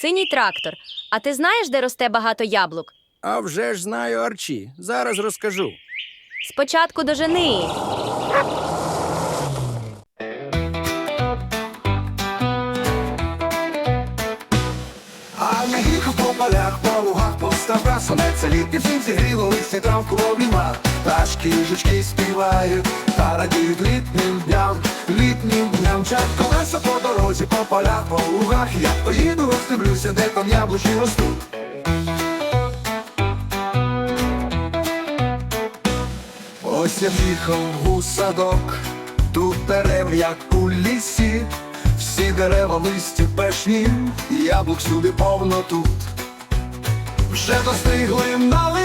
Синій трактор. А ти знаєш, де росте багато яблук? А вже ж знаю Арчі. Зараз розкажу. Спочатку до жени. А я їхав по полях, по лугах, по ставках Сонеться літні всім зігріло листя травку обійма Пташки, жучки співають та радіють літнім дням Літнім дням чат колеса по дорозі, по полях, по лугах. Я поїду, роздивлюся, де там яблучки ростуть. Ось я в'їхав у садок, тут дерев, як у лісі, всі дерева листі пешні, яблук сюди повно тут. Вже достигли, налилися,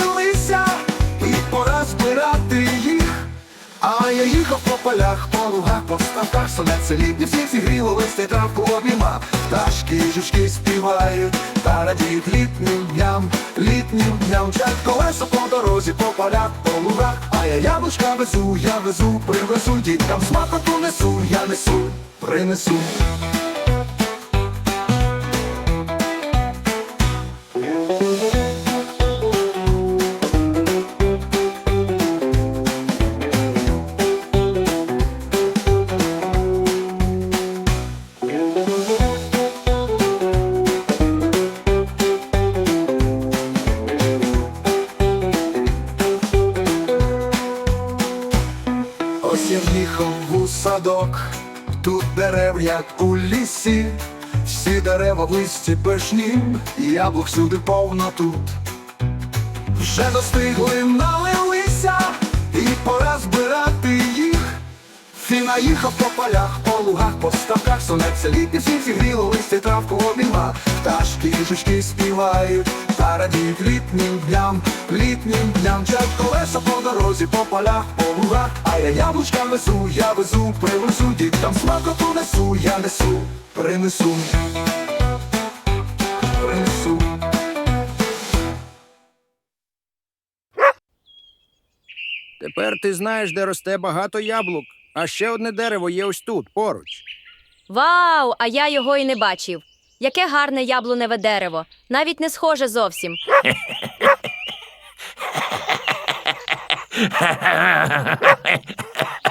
я їхав по полях, по лугах, по ставках, сонце літні, всі зігріло листя, травку обіймав. Пташки, жучки співають, та радіють літнім дням, літнім дням. Чат колеса по дорозі, по полях, по лугах. А я яблучка везу, я везу, привезу, діткам смакоту несу, я несу, принесу. Ось я в'їхав у садок, тут дерев, як у лісі, всі дерева в листі пишні, яблук сюди повно тут. Вже достигли, налилися, і пора збирати їх. фіна наїхав по полях, по лугах, по сонеться літні, всі зігріло листя, травку обійма. Пташки, жучки співають, та радіють літнім дням, літнім дням. Чат колеса по дорозі, по полях, по лугах. А я яблучка везу, я везу, привезу, діткам смакоту несу, я несу. Принесу. Тепер ти знаєш, де росте багато яблук. А ще одне дерево є ось тут, поруч. Вау! А я його і не бачив. Яке гарне яблуневе дерево. Навіть не схоже зовсім.